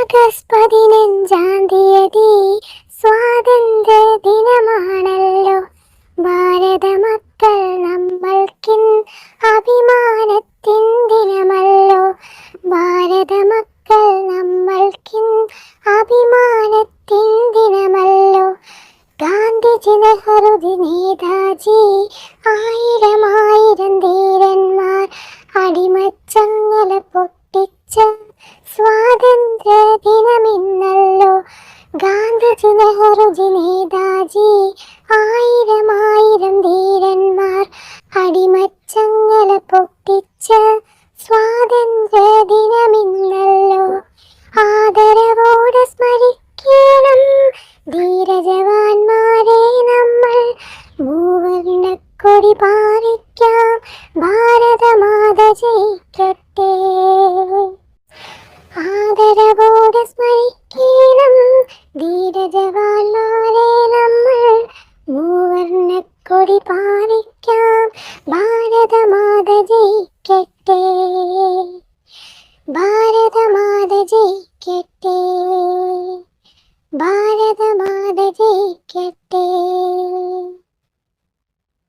August പതിനഞ്ചാം തീയതി സ്വാതന്ത്ര്യ ദിനമാണല്ലോ ഭാരത മക്കൾ നമ്മൾക്കിൻ അഭിമാനത്തിൻ ദിനമല്ലോ ഭാരത മക്കൾ നമ്മൾക്കിൻ അഭിമാനത്തിൻ ദിനമല്ലോ ഗാന്ധിജി നെഹ്റുജി നേതാജി ആയിരം ആയിരം ധീരന്മാർ അടിമച്ചങ്ങല പൊട്ടിച്ച സ്വാതന്ത്ര്യ ഗാന്ധിജി നെഹ്റുജി നേതാജി ആയിരം ആയിരം ധീരന്മാർ അടിമച്ചങ്ങല പൊട്ടിച്ച് സ്വാതന്ത്ര്യ ദിനമിന്നല്ലോ ആദരവോടെ സ്മരിക്കണം ധീരജവാന്മാരെ നമ്മൾ. മൂവർണക്കൊടി പാറിക്കാം ഭാരതമാത ജയിക്കട്ടെ. ധീരജവാന്മാരെ നമ്മൾ മൂവർണക്കൊടി പാറിക്കാം ഭാരതമാത ജയിക്കട്ടെ. ഭാരതമാത ജയിക്കട്ടെ. ഭാരതമാത ജയിക്കട്ടെ.